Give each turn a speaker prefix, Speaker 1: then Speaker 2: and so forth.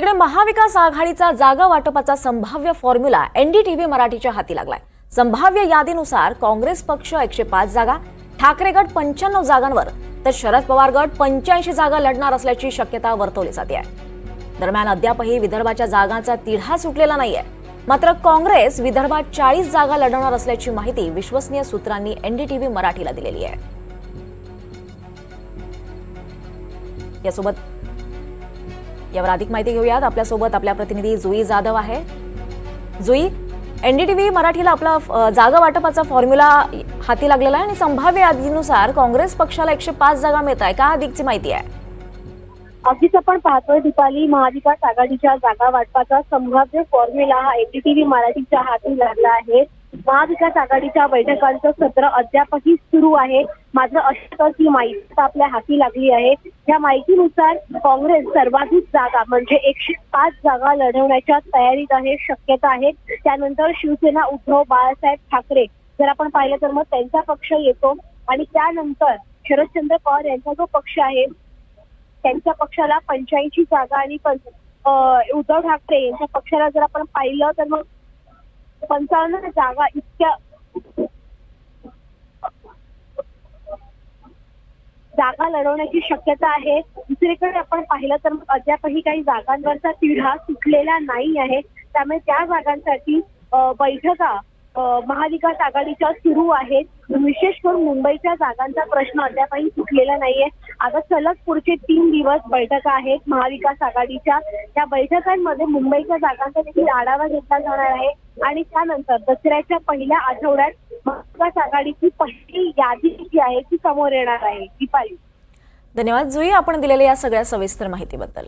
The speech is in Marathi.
Speaker 1: तिकडे महाविकास आघाडीचा जागा वाटपाचा संभाव्य फॉर्म्युला एनडीटीव्ही मराठीच्या हाती लागलाय. संभाव्य यादीनुसार काँग्रेस पक्ष एकशे पाच जागा ठाकरे गट पंच्याण्णव जागांवर तर शरद पवार गट पंच्याऐंशी जागा लढणार असल्याची शक्यता वर्तवली जाते आहे दरम्यान अद्यापही विदर्भाच्या जागांचा तिढा सुटलेला नाहीये. मात्र काँग्रेस विदर्भात चाळीस जागा लढवणार असल्याची माहिती विश्वसनीय सूत्रांनी एनडीटीव्ही मराठीला दिलेली आहे. यासोबत यावर अधिक माहिती घेऊयात. आपल्यासोबत आपल्या प्रतिनिधी जुई जाधव आहे. जुई एनडीटीव्ही मराठीला आपला जागा वाटपाचा फॉर्म्युला हाती लागलेला आहे आणि संभाव्य यादीनुसार काँग्रेस पक्षाला एकशे पाच जागा मिळत आहे का अधिकची माहिती आहे?
Speaker 2: अगदीच आपण पाहतोय दीपाली महाविकास आघाडीच्या जागा वाटपाचा संभाव्य फॉर्म्युला हा एनडीटीव्ही मराठीच्या हाती लागला आहे. महाविकास आघाडीच्या बैठकांचं सत्र अद्यापही सुरू आहे. मात्र अशातच ही माहिती आपल्या हाती लागली आहे. या माहितीनुसार काँग्रेस सर्वाधिक जागा म्हणजे एकशे पाच जागा लढवण्याच्या तयारीत आहे शक्यता आहे. त्यानंतर शिवसेना उद्धव बाळासाहेब ठाकरे जर आपण पाहिलं तर मग त्यांचा पक्ष येतो. आणि त्यानंतर शरदचंद्र पवार यांचा जो पक्ष आहे त्यांच्या पक्षाला पंच्याऐंशी जागा आणि अं, उद्धव ठाकरे यांच्या पक्षाला जर आपण पाहिलं तर मग पंचावन्न जागा इतक्या जागा लढवण्याची शक्यता आहे. दुसरीकडे आपण पाहिलं तर अद्यापही काही जागांवरचा तिढा सुटलेला नाही आहे. त्यामुळे त्या जागांसाठी बैठका महाविकास आघाडीच्या सुरू आहेत. विशेष करून मुंबईच्या जागांचा प्रश्न अद्यापही सुटलेला नाहीये. आता सलग पुढचे तीन दिवस बैठका आहेत. महाविकास आघाडीच्या त्या बैठकांमध्ये मुंबईच्या जागांचा देखील आढावा घेतला जाणार आहे. आणि त्यानंतर दसऱ्याच्या पहिल्या आठवड्यात महाविकास आघाडीची पहिली यादी जी आहे ती समोर येणार आहे दीपाली.
Speaker 1: धन्यवाद जुई आपण दिलेल्या या सगळ्या सविस्तर माहितीबद्दल.